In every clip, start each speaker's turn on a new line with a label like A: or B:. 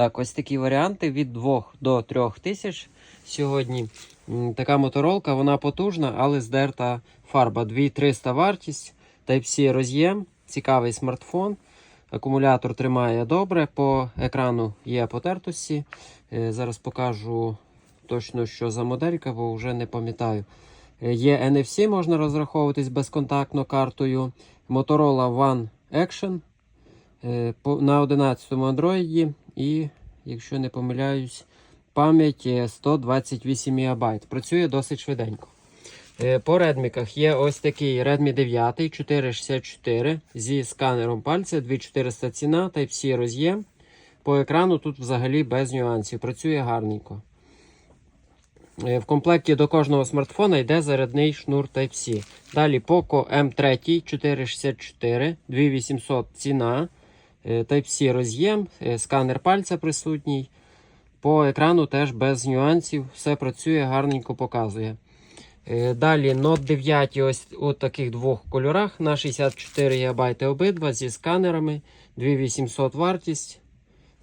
A: Так, ось такі варіанти від 2 до 3 тисяч. Сьогодні така моторолка, вона потужна, але здерта фарба. 2300 вартість, Type-C роз'єм, цікавий смартфон. Акумулятор тримає добре, по екрану є потертості. Е, Зараз покажу точно, що за моделька, бо вже не пам'ятаю. Е, Є NFC, можна розраховуватись безконтактно картою. Motorola One Action е, на 11 Android і, якщо не помиляюсь, пам'ять е, 128 МБ. Працює досить швиденько. Е, По редміках є ось такий Redmi 9 464 зі сканером пальця, 2400 ціна, Type-C роз'єм. По екрану тут взагалі без нюансів. Працює гарненько. Е, В комплекті до кожного смартфона йде зарядний шнур Type-C. Далі Poco M3 464, 2800 ціна, е, Type-C роз'єм, е, сканер пальця присутній. По екрану теж без нюансів, все працює, гарненько показує. Е, Далі Note 9 ось у таких двох кольорах на 64 ГБ обидва зі сканерами, 2800 вартість.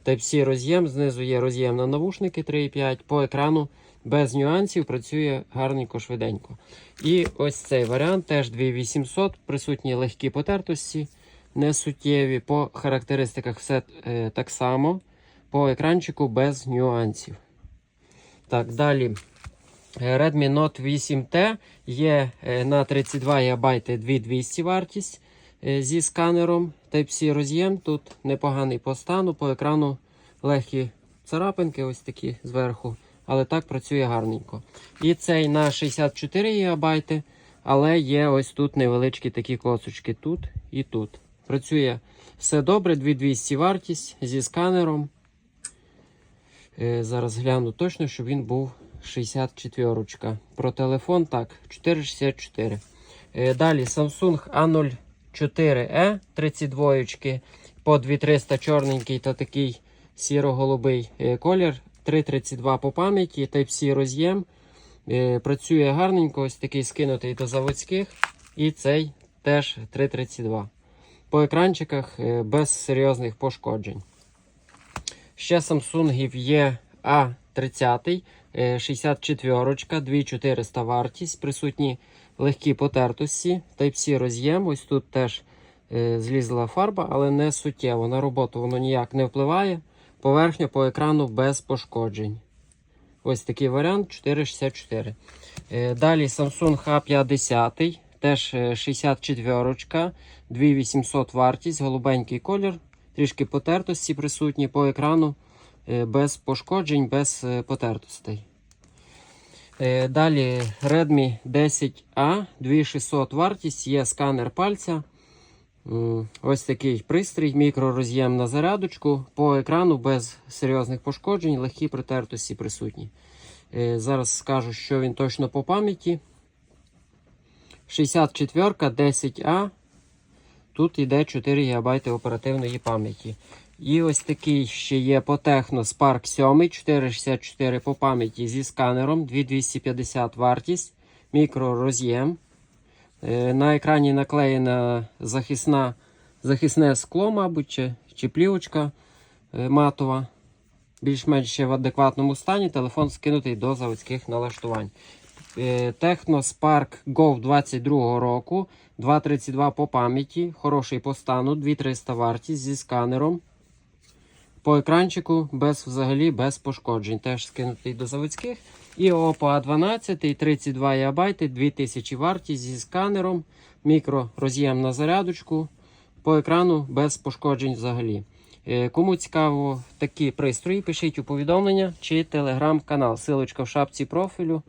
A: Type-C роз'єм, знизу є роз'єм на навушники 3,5. По екрану без нюансів працює гарненько, швиденько. І ось цей варіант теж 2800, присутні легкі потертості, не суттєві. По характеристиках все е, так само. По екранчику без нюансів. Так, далі. Redmi Note 8T є е, на 32 ГБ 2200 вартість е, зі сканером Type-C роз'єм. Тут непоганий по стану, по екрану легкі царапинки, ось такі зверху. Але так працює гарненько. І цей на 64 ГБ, але є ось тут невеличкі такі коцочки тут і тут. Prацює все добре, 2200 вартість зі сканером. Е, Зараз гляну точно, щоб він був 64. Про телефон так, 464. Е, Далі Samsung A04e 32 по 2300 чорненький та такий сіро-голубий е, колір. 332 по пам'яті, Type-C роз'єм. Працює гарненько, ось такий скинутий до заводських. І цей теж 332. По екранчиках е, без серйозних пошкоджень. Ще Samsung є A30, е, 64, 2400 вартість, присутні легкі потертості, Type-C роз'єм. Ось тут теж е, злізла фарба, але не суттєво. На роботу воно ніяк не впливає. Поверхня по екрану без пошкоджень. Ось такий варіант 464. Е, Далі Samsung A50, теж е, 64, 2800 вартість, голубенький колір, трішки потертості присутні по екрану, е, без пошкоджень, без е, потертостей. Е, Далі Redmi 10A, 2600 вартість, є сканер пальця. Ось такий пристрій, мікророз'єм на зарядочку. По екрану без серйозних пошкоджень, легкі притертості присутні. Е, Зараз скажу, що він точно по пам'яті. 64 10А. Тут йде 4 ГБ оперативної пам'яті. І ось такий ще є по Техно Spark 7 464 по пам'яті зі сканером 2250 вартість, мікророз'єм. Е, На екрані наклеєна захисна, захисне скло, мабуть, чи, чи плівочка е, матова. Більш-менш в адекватному стані. Телефон скинутий до заводських налаштувань. Techno Spark Go 22 року. 232 по пам'яті, хороший по стану, 2300 вартість зі сканером. По екранчику без взагалі без пошкоджень. Теж скинутий до заводських. І Oppo A12 32 ГБ, 2000 вартість зі сканером, мікро роз'єм на зарядочку. По екрану без пошкоджень взагалі. Е, Кому цікаво такі пристрої, пишіть у повідомлення чи телеграм-канал. Силочка в шапці профілю.